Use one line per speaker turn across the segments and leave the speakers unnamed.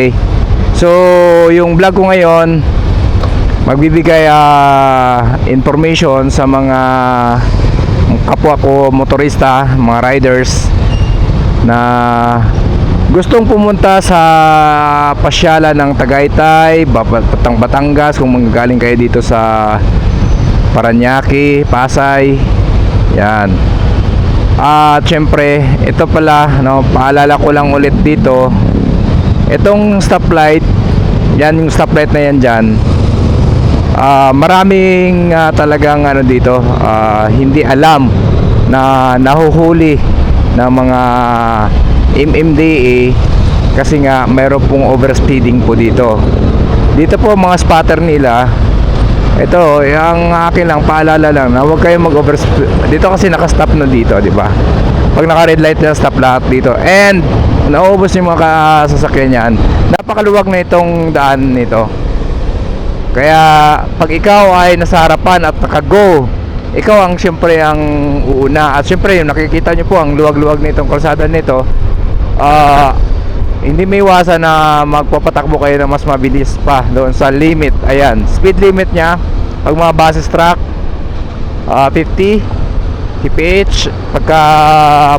Okay. So, yung vlog ko ngayon, magbibigay ah, information sa mga kapwa ko motorista, mga riders na gustong pumunta sa pasyalan ng Tagaytay, Batang Batangas kung galing kayo dito sa Paranaque, Pasay. Yan. At syempre, ito pala, no, paalala ko lang ulit dito. Itong stoplight, yan yung stoplight na yan dyan. Ah, maraming ah, talagang ano dito, ah, hindi alam na nahuhuli ng mga MMDA kasi nga mayroon pong overspeeding po dito. Dito po mga spotter nila, ito, yung akin lang, paalala lang na huwag kayong mag-overspeed. Dito kasi naka-stop na dito, di ba? Pag naka-red light na stop lahat dito. And, naubos yung mga sasakyan yan. Napakaluwag na itong daan nito. Kaya, pag ikaw ay nasa harapan at naka-go, ikaw ang siyempre ang uuna. At siyempre, yung nakikita nyo po, ang luwag-luwag nitong kalsada nito, ah, hindi may iwasan na magpapatakbo kayo na mas mabilis pa doon sa limit. Ayan, speed limit niya pag mga buses truck ah, 50 kph pagka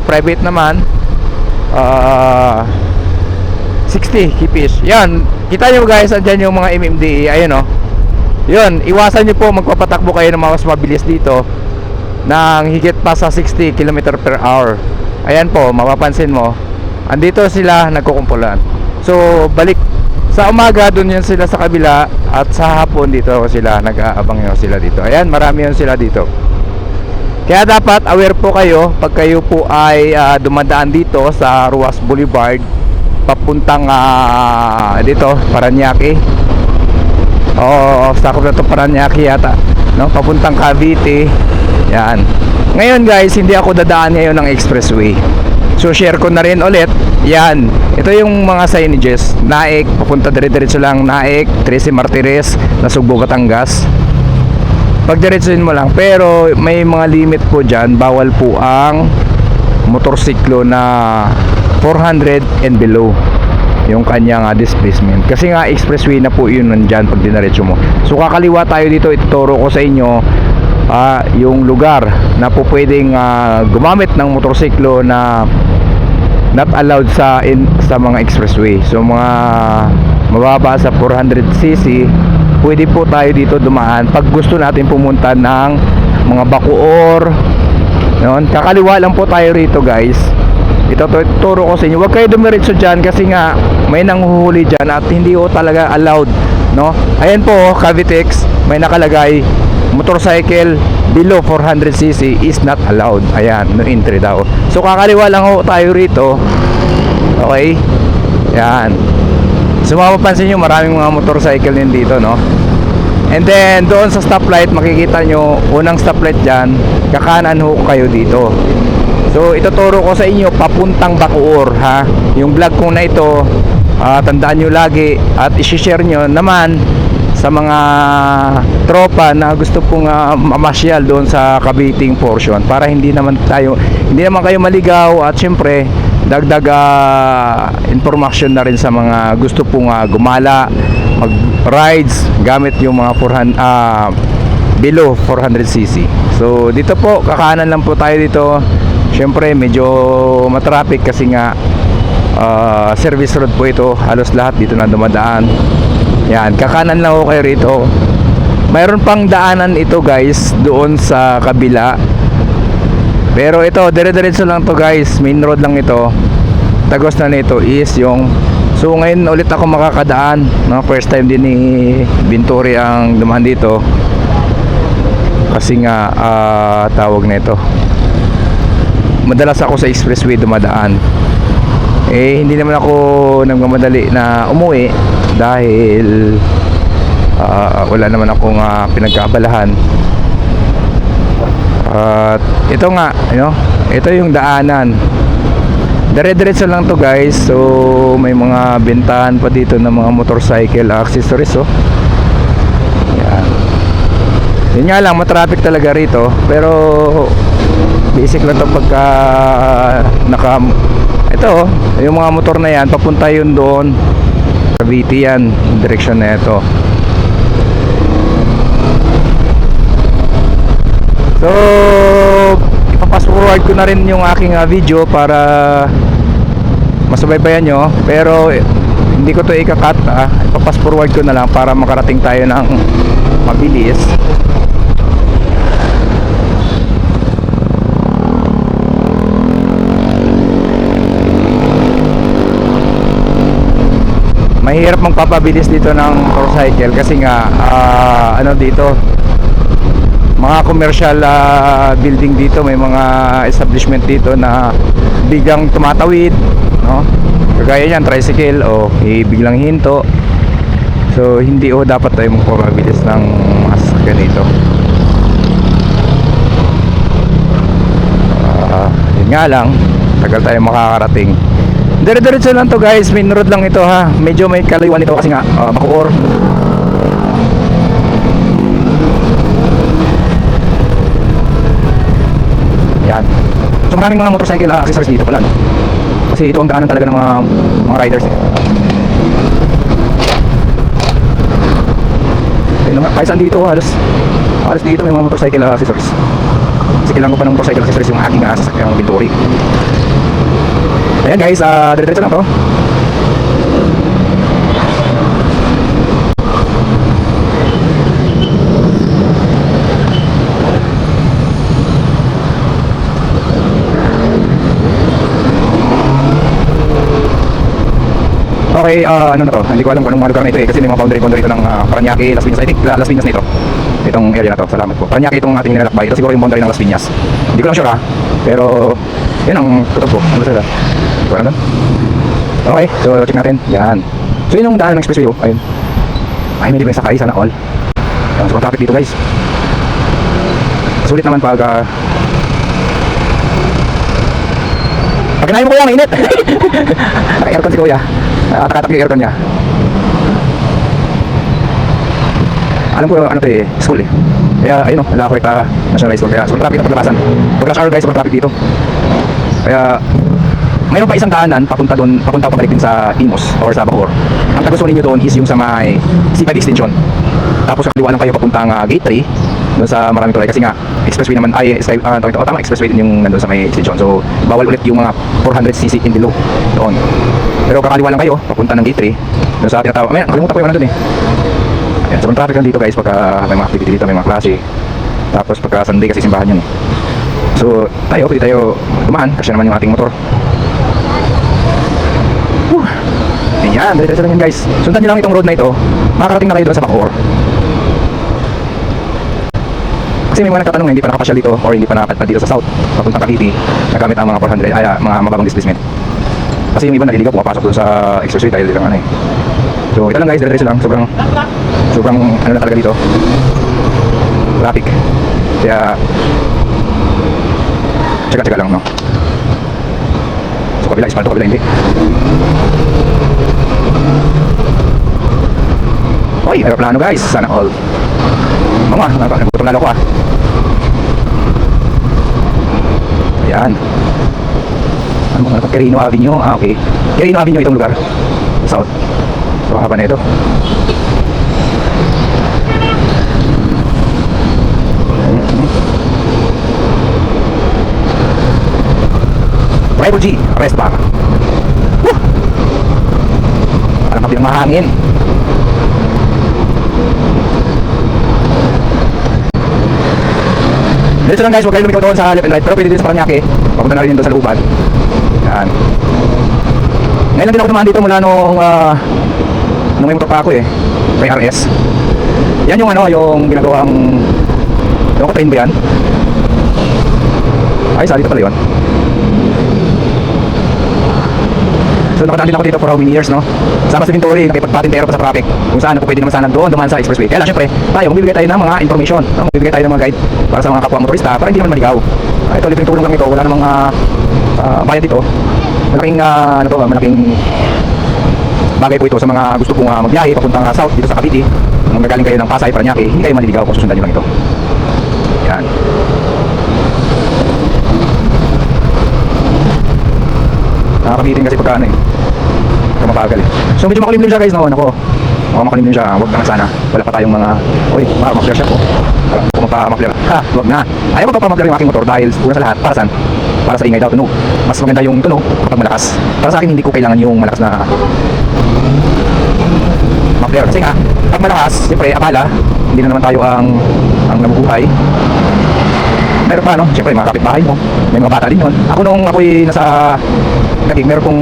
private naman ah 60 kph. Yan, kita nyo guys, andyan yung mga MMDA. Ayun oh. Yun, iwasan nyo po magpapatakbo kayo ng mas mabilis dito ng higit pa sa 60 km per hour. Ayan po, mapapansin mo, andito sila nagkukumpulan. So, balik sa umaga doon yan sila sa kabila at sa hapon dito sila nag-aabang sila dito. Ayan, marami yun sila dito. Kaya dapat aware po kayo pag kayo po ay ah, dumadaan dito sa Ruas Boulevard papuntang ah, dito, Paranaque. Oo, sakop na to Paranaque yata. No, papuntang Cavite. Yan. Ngayon guys, hindi ako dadaan ngayon ng expressway. So share ko na rin ulit. Yan. Ito yung mga signages. Naik, papunta dire-diretso lang. Naik, 13 Martires, Nasugbo, Batangas. Pagdiretsuhin mo lang. Pero may mga limit po dyan. Bawal po ang motorsiklo na 400 and below yung kanyang ah, displacement kasi nga expressway na po yun nandyan pag dinaretso mo so kakaliwa tayo dito ituturo ko sa inyo ah, yung lugar na po pwedeng ah, gumamit ng motorsiklo na not allowed sa in, sa mga expressway so mga mababa sa 400cc pwede po tayo dito dumaan pag gusto natin pumunta ng mga Bacoor yun, kakaliwa lang po tayo rito guys ito to, turo ko sa inyo. Huwag kayo dumiretso dyan kasi nga may nanghuhuli dyan at hindi ko talaga allowed. No? Ayan po, oh, Cavitex, may nakalagay motorcycle below 400cc is not allowed. Ayan, no entry daw. So kakaliwa lang ho tayo rito. Okay? Yan. So mapapansin nyo maraming mga motorcycle din dito, no? And then doon sa stoplight makikita nyo unang stoplight dyan kakanan ho kayo dito So ituturo ko sa inyo papuntang Bacoor ha. Yung vlog ko na ito ah, tandaan nyo lagi at i-share nyo naman sa mga tropa na gusto pong ah, mamasyal doon sa Kabiting portion para hindi naman tayo hindi naman kayo maligaw at syempre dagdag ah, information na rin sa mga gusto pong ah, gumala mag rides gamit yung mga 400 ah, below 400cc so dito po kakanan lang po tayo dito. Syempre medyo matraffic kasi nga ah, service road po ito. Halos lahat dito na dumadaan. Yan kakanan lang ako kayo rito. Mayroon pang daanan ito guys doon sa kabila pero ito dire-diretso lang to guys. Main road lang ito. Tagos na nito is yung so ngayon ulit ako makakadaan no? first time din ni Binturi ang dumaan dito. Kasi nga ah, tawag nito. Madalas ako sa expressway dumadaan. Eh hindi naman ako nagmamadali na umuwi dahil ah, wala naman akong ah, pinagkaabalahan at ito nga you know, ito yung daanan. Dire-diretso lang to guys. So may mga bentahan pa dito ng mga motorcycle accessories oh. Yan. Yun nga lang matraffic talaga rito. Pero basic lang to pagka naka ito oh, yung mga motor na yan papunta yun doon. Cavite yan, direksyon na ito. So, ipapass forward ko na rin yung aking ah, video para masubaybayan nyo. Pero eh, hindi ko to ikakat. Ah. Ipapass forward ko na lang para makarating tayo ng mabilis. mahirap magpapabilis dito ng motorcycle kasi nga ah, ano dito mga commercial ah, building dito may mga establishment dito na biglang tumatawid no? Kagaya niyan tricycle o eh, biglang hinto. So hindi o dapat tayo magpapabilis ng mga sasakyan dito Ah, yun nga lang tagal tayo makakarating. Dire-diretso lang to guys, main road lang ito ha. Medyo may kalayuan ito kasi nga uh, Bacoor. Yan. So maraming mga motorcycle uh, accessories dito pala no. Kasi ito ang daanan talaga ng mga mga riders eh. Kahit saan dito halos halos dito may mga motorcycle uh, accessories. Kasi kailangan ko pa ng motorcycle accessories yung aking uh, sasakyang Bildori. Ayan guys, uh, dire-diretso lang to. Okay, ah, ano na to? Hindi ko alam kung anong lugar na ito eh kasi may mga boundary-boundary ito ng uh, Paranaque, Las Piñas. I think La- Las Piñas nito. Itong area na to. Salamat po. Paranaque itong ating nilalakbay. Ito siguro yung boundary ng Las Piñas. Hindi ko lang sure ha. Pero, yan ang kutob ko. Ano sila? Wala doon? Okay, so check natin. Yan. So yun yung daan ng expressway oh. Ayun. Ay, may libre sakay. Sana all. Yan, so traffic dito guys. Sulit naman pag uh, pag kinain mo kuya, mainit. Naka-aircon si kuya. Uh, Takatak yung aircon niya. Alam ko ano to eh, school eh. Kaya ayun o, wala ako uh, national high school. Kaya sobrang traffic na paglabasan. Pag rush hour guys, sobrang traffic dito. Kaya mayroon pa isang daanan papunta doon, papunta pabalik din sa Imos or sa Bacoor. Ang tagusto ninyo doon is yung sa may C5 extension. Tapos kaliwa lang kayo papuntang uh, gate 3 doon sa maraming tulay kasi nga expressway naman ay uh, uh, oh, tama expressway din yung nandun sa may extension. So bawal ulit yung mga 400cc in below doon. Pero kakaliwa lang kayo papunta ng gate 3 doon sa tinatawag. May nakalimutan ko yung nandun eh. Ayan, sobrang traffic lang dito guys pagka may mga activity dito, may mga klase. Tapos pagka Sunday kasi simbahan yun eh. So tayo, pwede tayo dumaan kasi naman yung ating motor. Whew. Ayan, dito lang yan guys. Sundan nyo lang itong road na ito. Makakarating na kayo doon sa Bacoor. Kasi may mga nagtatanong na hindi pa nakapasyal dito or hindi pa nakapadpad dito sa South, papuntang Cavite, nagamit ang mga 400, ay, ah, mga mababang displacement. Kasi yung iba naliligaw, pumapasok doon sa expressway dahil dito ano eh. So ito lang guys, dire-diretso lang, sobrang, sobrang ano na talaga dito. Traffic. Kaya, tsaka-tsaka lang, no? So kabila, espalto, kabila hindi. Hoy, aeroplano guys, sana all. Mga, nagutom lalo ko ah. Ayan. Ano mga Quirino Avenue? Ah, okay. Quirino Avenue itong lugar. South. So, haba na ito. Rival G, rest bar. Woo! Parang kabilang mahangin. Dito lang guys, huwag kayo lumikaw doon sa left and right Pero pwede dito sa Paranaque Papunta na rin doon sa looban Yan. Ngayon lang din ako dumaan dito mula nung uh, Nung may motor pa ako eh. May RS Yan yung ano, yung ginagawang Yung ko train ba yan? Ay, sa dito pala yun So nakadaan din ako dito for how many years, no? Sama sa Vintori, nakipagpatintero pa sa traffic. Kung saan ako pwede naman sana doon, dumaan sa expressway. Kaya lang, syempre, tayo, magbibigay tayo ng mga information. No? Magbibigay tayo ng mga guide para sa mga kapwa motorista, para hindi naman maligaw. Uh, ito, libreng tulong lang ito. Wala namang uh, uh, bayad dito. Malaking, uh, ano to, uh, malaking bagay po ito sa mga gusto pong uh, magbiyahe papuntang uh, south dito sa Cavite. Kung gagaling kayo ng Pasay, Paranaque, hindi kayo maliligaw kung susundan nyo lang ito. Yan. Nakakabitin kasi pagka eh. mabagal eh. So medyo makulimlim siya guys, no? Ano ko? Oo, makulimlim siya. Huwag na sana. Wala pa tayong mga... Uy, mga makler siya po. Parang kung magpa-makler. Ha, huwag na. Ayaw ko pa makler yung aking motor dahil una sa lahat, para saan? Para sa ingay daw, tunog. Mas maganda yung tunog kapag malakas. Para sa akin, hindi ko kailangan yung malakas na makler. Kasi nga, pag malakas, siyempre, abala, hindi na naman tayo ang ang nabubuhay. Meron pa, no? Siyempre, mga kapitbahay mo. May mga bata din yun. Ako nung ako'y nasa naging meron kong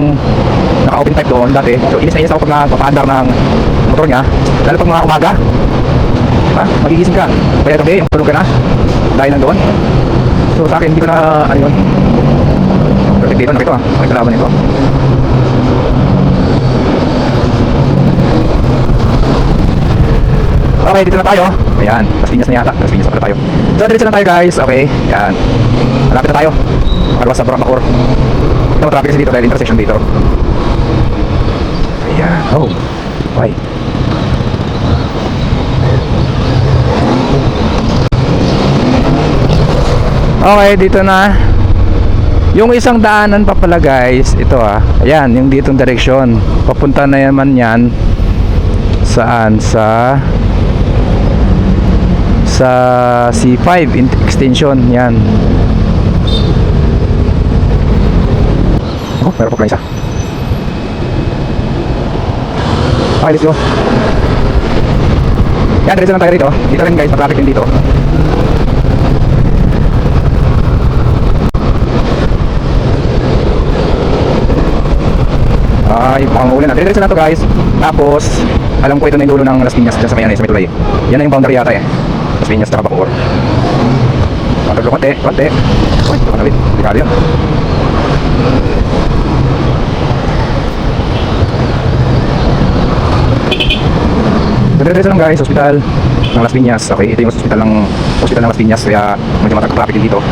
naka-open type doon dati. So, inis na inis ako pag napapaandar ng motor niya. Lalo pag mga umaga. Diba? Magigising ka. Kaya gabi, tulog ka na. Dahil nandoon. So, sa akin, hindi ko na, ano yun. Perfect dito, nakito ah. Makikalaban nito. Okay, dito na tayo. Ayan, Las Piñas na yata. Las Piñas na tayo. So, diretso na tayo guys. Okay, ayan. Malapit na tayo. Makalwas sa Burambacor. Mo traffic kasi dito dahil intersection dito. Ayan. Oh. Okay. Okay, dito na. Yung isang daanan pa pala guys, ito ah. Ayan, yung ditong direksyon. Papunta na naman yan saan sa sa C5 in- extension yan meron pa pala isa? Okay let's go. Yan diretso lang tayo rito. Dito rin guys matraffic din dito. Ay mukhang ulan na. Diretso na to guys. Tapos alam ko ito na yung dulo ng Las Piñas dyan sa may, ano, sa may yan na yung boundary yata eh. Las Piñas tsaka Bacoor. Pagkaglo konti, konti. Uy, ito ka na rin, delikado yun Dire-diretso lang guys, hospital ng Las Piñas Okay, ito yung hospital ng hospital ng Las Piñas Kaya medyo matag-traffic din dito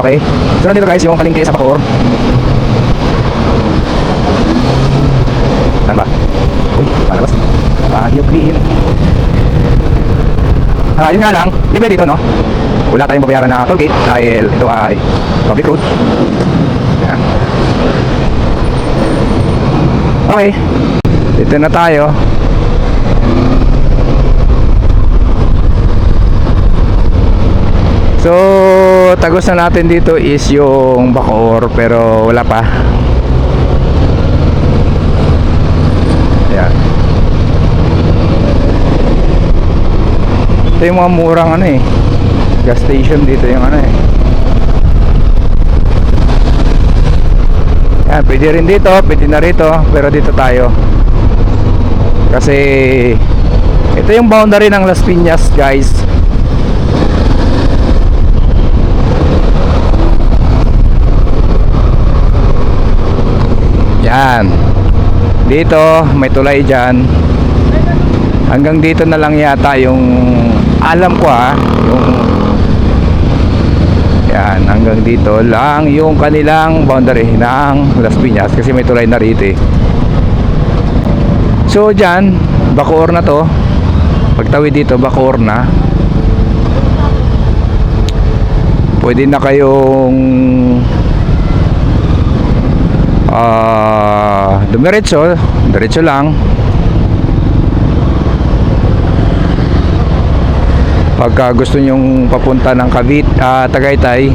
Okay. So nandito guys yung palengke sa Bacoor. Saan ba? Uy, palabas. Baguio clean. Ah, yun nga lang, libre dito no? Wala tayong babayaran na toll gate dahil ito ay public road. Yan. Okay. Dito na tayo. So, tagos na natin dito is yung Bacoor pero wala pa. Yan. Ito yung mga murang ano eh. Gas station dito yung ano eh. Yan, pwede rin dito, pwede na rito, pero dito tayo. Kasi ito yung boundary ng Las Piñas, guys. Yan. Dito, may tulay dyan. Hanggang dito na lang yata yung alam ko ha, yung yan, hanggang dito lang yung kanilang boundary ng Las Piñas kasi may tulay na rito eh. So dyan, Bacoor na to. Pagtawid dito, Bacoor na. Pwede na kayong ah dumiretso, diretso lang. Pagka gusto nyong papunta ng Cavite, ah, Tagaytay,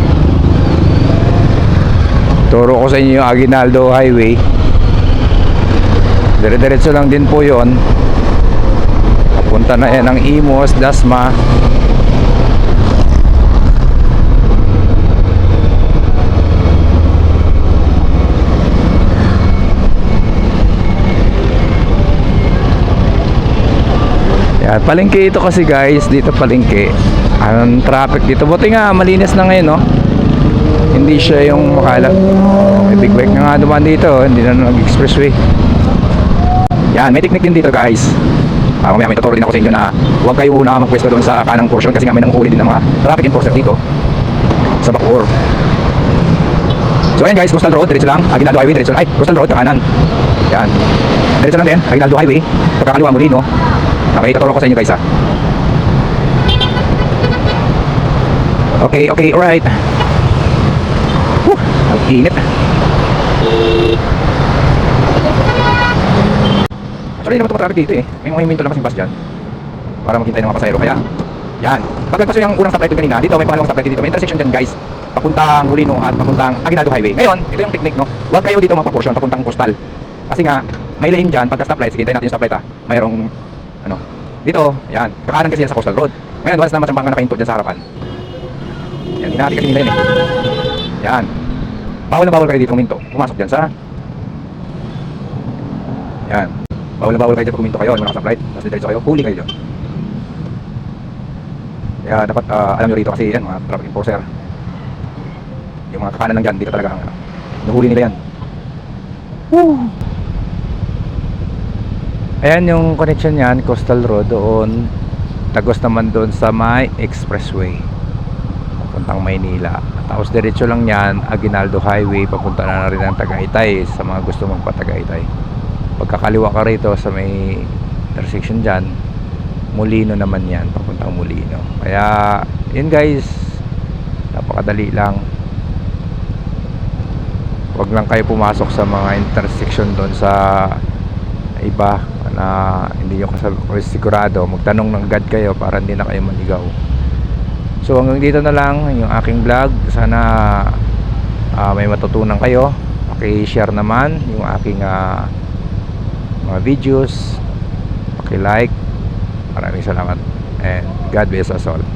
turo ko sa inyo yung Aguinaldo Highway. Dire-diretso lang din po yon. Papunta na yan ng Imos, Dasma. Yan, palengke ito kasi guys, dito palengke. Ang traffic dito. Buti nga, malinis na ngayon, no? Hindi siya yung makalat. May big bike na nga dumaan dito, hindi na nag-expressway. Yan, may technique din dito guys. Ah, mamaya may tuturo din ako sa inyo na huwag kayo una magpwesto doon sa kanang portion kasi nga may nanguhuli din ng mga traffic enforcer dito sa Bacoor. So ayan guys, Coastal Road, diretso lang. Aguinaldo Highway, diretso. Ay, Coastal Road, kanan. Yan. Diretso lang din, Aguinaldo Highway. Pagkakaliwa mo rin, no? Okay, tuturo ko sa inyo guys ha. Okay, okay, alright. Whew, ang init. Actually, naman ito traffic dito eh. May mga himinto lang kasing bus dyan. Para maghintay ng mga pasahero. Kaya, yan. Pag nagpaso yung unang stoplight kanina, dito may pangalawang stoplight dito. May intersection dyan guys. Papuntang Molino at papuntang Aguinaldo Highway. Ngayon, ito yung technique no. Huwag kayo dito mapaporsyon papuntang coastal. Kasi nga, may lane dyan, pagka stoplight, sige, hintayin natin yung stoplight ha. Mayroong, ano, dito, yan. Kakanan kasi yan sa coastal road. Ngayon, once naman sa mga nakainto dyan sa harapan. Yan, hinati kasi nila yun eh. Yan. Bawal na bawal kayo dito kuminto. Pumasok dyan sa yan. Bawal na bawal kayo dyan kuminto kayo. Yung mga stoplight. Tapos diretso kayo. Huli kayo dyan. Kaya dapat ah, alam nyo rito kasi yan, mga traffic enforcer. Yung mga kakanan lang dyan, dito talaga ang ano. Nuhuli nila yan. Woo! Ayan yung connection niyan, Coastal Road doon. Tagos naman doon sa may expressway. Papuntang Maynila. Tapos diretso lang yan, Aguinaldo Highway. Papunta na, na rin ng Tagaytay sa mga gusto magpatagaytay. Pagkakaliwa ka rito sa may intersection dyan, Molino naman yan, papuntang Molino. Kaya, yun guys, napakadali lang. Huwag lang kayo pumasok sa mga intersection doon sa iba na hindi nyo sigurado. Magtanong ng guide kayo para hindi na kayo maligaw. So hanggang dito na lang yung aking vlog. Sana ah, may matutunan kayo. Paki-share naman yung aking ah, mga videos. Paki-like. Maraming salamat. And God bless us all.